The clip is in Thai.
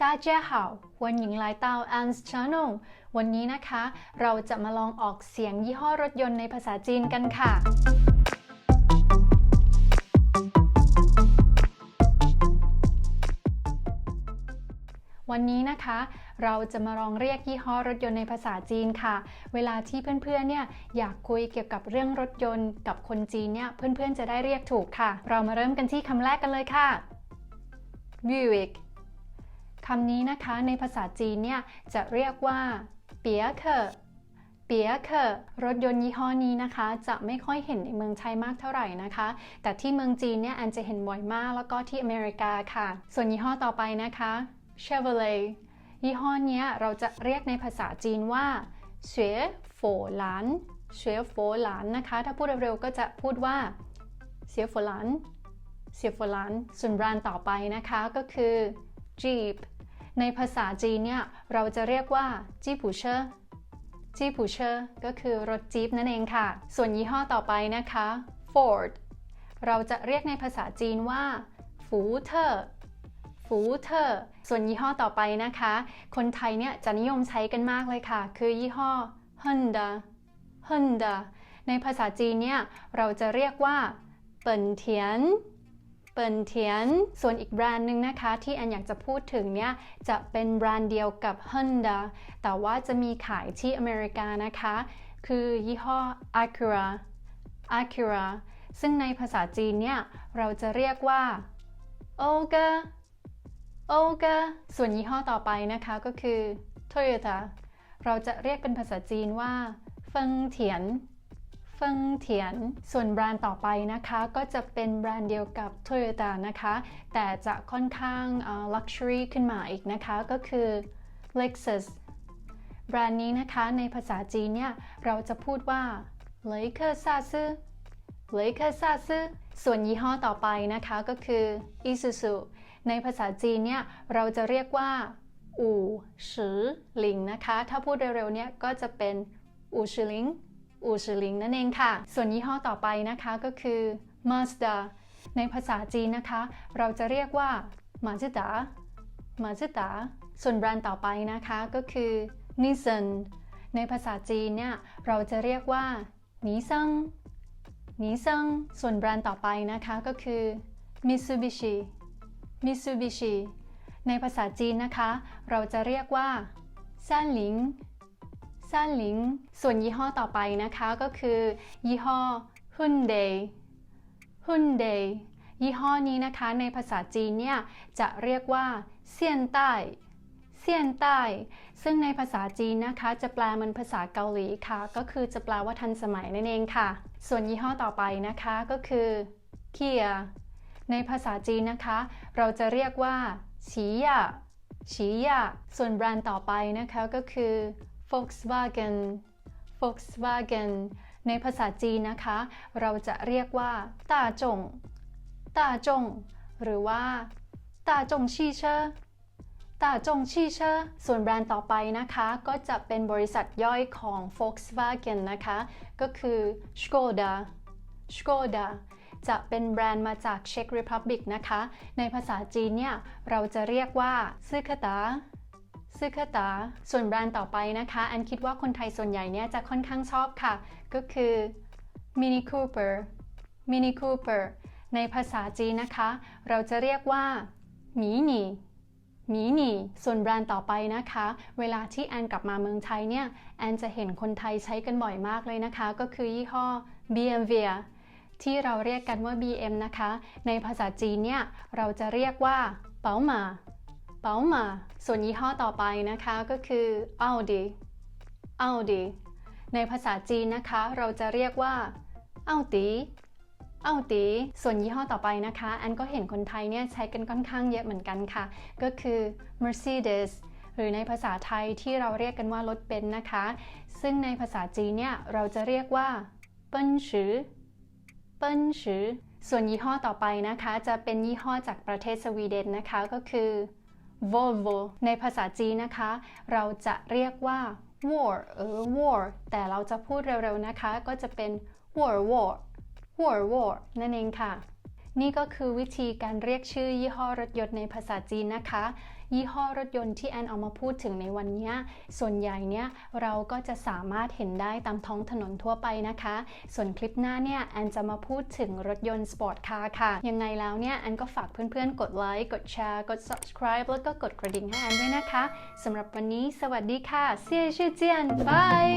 大家好欢迎来到 Anne's Channel วันนี้นะคะ เราจะมาลองออกเสียงยี่ห้อรถยนต์ในภาษาจีนกันค่ะ วันนี้นะคะ เราจะมาลองเรียกยี่ห้อรถยนต์ในภาษาจีนค่ะ เวลาที่เพื่อนๆ เนี่ยอยากคุยเกี่ยวกับเรื่องรถยนต์กับคนจีนเนี่ย เพื่อนๆ จะได้เรียกถูกค่ะ เรามาเริ่มกันที่คำแรกกันเลยค่ะ Buick ค ำนี้นะคะในภาษาจีนเนี่ยจะเรียกว่าเปียเคอเปียเคอรถยนต์ยี่ห้อนี้นะคะ จะไม่ค่อยเห็นในเมืองไทยมากเท่าไหร่นะคะ แต่ที่เมืองจีนเนี่ยอันจะเห็นบ่อยมากแล้วก็ที่อเมริกาค่ะ ส่วนยี่ห้อต่อไปนะคะ Chevrolet ยี่ห้อนี้เราจะเรียกในภาษาจีนว่าเสวโฝหลานเสวโฝหลานนะคะ ถ้าพูดเร็วๆก็จะพูดว่าเสียโฝหลานเสียโฝหลานส่วนแบรนด์ต่อไปนะคะก็คือ Jeep ในภาษาจีนเนี่ยเราจะเรียกว่าจีปูเชอร์จีปูเชอร์ก็คือรถจี๊ปนั่นเองค่ะ ส่วนยี่ห้อต่อไปนะคะ Ford เราจะเรียกในภาษาจีนว่าฟูเทอร์ฟูเทอร์ส่วนยี่ห้อต่อไปนะคะ คนไทยเนี่ยจะนิยมใช้กันมากเลยค่ะ คือยี่ห้อ Honda Honda ในภาษาจีนเนี่ยเราจะเรียกว่าเปิ่นเทียน เปิ่นเทียน ส่วนอีกแบรนด์หนึ่งนะคะที่แอนอยากจะพูดถึงเนี่ยจะเป็นแบรนด์เดียวกับ Honda แต่ว่าจะมีขายที่อเมริกานะคะ คือยี่ห้อ Acura Acura ซึ่งในภาษาจีนเนี่ยเราจะเรียกว่า o g a o g a ส่วนยี่ห้อต่อไปนะคะก็คือ Toyota เราจะเรียกเป็นภาษาจีนว่าเฟิงเถียน ฟิงเถียน ส่วนแบรนด์ต่อไปนะคะก็จะเป็นแบรนด์เดียวกับ Toyota นะคะ แต่จะค่อนข้าง uh, luxury ขึ้นมาอีกนะคะก็คือ Lexus แบรนด์นี้นะคะในภาษาจีนเนี่ยเราจะพูดว่าเลเคอร์ซาซึเลเคอร์ซาซึส่วนยี่ห้อต่อไปนะคะก็คือ Isuzu ในภาษาจีนเนี่ยเราจะเรียกว่าอู่ชือหลิงนะคะ ถ้าพูดเร็วๆเนี่ยก็จะเป็นอู่ชือหลิง อูชิลิงนั่นเองค่ะ ส่วนยี่ห้อต่อไปนะคะก็คือ Mazda ในภาษาจีนนะคะ เราจะเรียกว่ามาจิตามาจิตาส่วนแบรนด์ต่อไปนะคะก็คือ Nissan ในภาษาจีนเนี่ยเราจะเรียกว่านิซังนิซังส่วนแบรนด์ต่อไปนะคะก็คือ Mitsubishi Mitsubishi ในภาษาจีนนะคะ เราจะเรียกว่าซ่านหลิง ซานลิงส่วนยี่ห้อต่อไปนะคะก็คือ ยี่ห้อ Hyundai Hyundai ยี่ห้อนี้นะคะในภาษาจีนเนี่ยจะเรียกว่าเซียนใต้เซียนใต้ ซึ่งในภาษาจีนนะคะ จะแปลมันภาษาเกาหลีค่ะ ก็คือจะแปลว่าทันสมัยนั่นเองค่ะ ส่วนยี่ห้อต่อไปนะคะก็คือ Kia ในภาษาจีนนะคะ เราจะเรียกว่าฉียะฉียะส่วนแบรนด์ต่อไปนะคะก็คือ Volkswagen Volkswagen ในภาษาจีนนะคะ เราจะเรียกว่าตาจงตาจง หรือว่าตาจงชีเชอร์ตาจงชีเชอร์ส่วนแบรนด์ต่อไปนะคะ ก็จะเป็นบริษัทย่อยของ Volkswagen นะคะ ก็คือ Skoda Skoda จะเป็นแบรนด์มาจากเช็กริพับบิกนะคะ ในภาษาจีนเนี่ย เราจะเรียกว่าซึคตา ซึคตาส่วนแบรนด์ต่อไปนะคะ อันคิดว่าคนไทยส่วนใหญ่เนี่ยจะค่อนข้างชอบค่ะ ก็คือ Mini Cooper Mini Cooper ในภาษาจีนนะคะ เราจะเรียกว่าหมีหนีหมีหนีส่วนแบรนด์ต่อไปนะคะ เวลาที่แอนกลับมาเมืองไทยเนี่ย แอนจะเห็นคนไทยใช้กันบ่อยมากเลยนะคะ ก็คือยี่ห้อ BMW ที่เราเรียกกันว่า BM นะคะ ในภาษาจีนเนี่ย เราจะเรียกว่าเป๋าหมา เป๋าหมาส่วนยี่ห้อต่อไปนะคะก็คือ Audi Audi ในภาษาจีนนะคะ เราจะเรียกว่า Audi Audi ส่วนยี่ห้อต่อไปนะคะ อันก็เห็นคนไทยเนี่ยใช้กันค่อนข้างเยอะเหมือนกันค่ะ ก็คือ Mercedes หรือในภาษาไทยที่เราเรียกกันว่ารถเบนซ์นะคะ ซึ่งในภาษาจีนเนี่ยเราจะเรียกว่าเปิ้นชือเปิ้นชือส่วนยี่ห้อต่อไปนะคะ จะเป็นยี่ห้อจากประเทศสวีเดนนะคะก็คือ Volvo ในภาษาจีนนะคะ เราจะเรียกว่า war เออ war แต่เราจะพูดเร็วๆนะคะ ก็จะเป็น war war war war นั่นเองค่ะ นี่ก็คือวิธีการเรียกชื่อยี่ห้อรถยนต์ในภาษาจีนนะคะ ยี่ห้อรถยนต์ที่แอนเอามาพูดถึงในวันนี้ส่วนใหญ่เนี่ยเราก็จะสามารถเห็นได้ตามท้องถนนทั่วไปนะคะ ส่วนคลิปหน้าเนี่ยแอนจะมาพูดถึงรถยนต์สปอร์ตคาร์ค่ะ ยังไงแล้วเนี่ยแอนก็ฝากเพื่อนๆ กดไลค์กดแชร์กด subscribe แล้วก็กดกระดิ่งให้แอนด้วยนะคะสำหรับวันนี้ สวัสดีค่ะเซี่ยชื่อเจียนบาย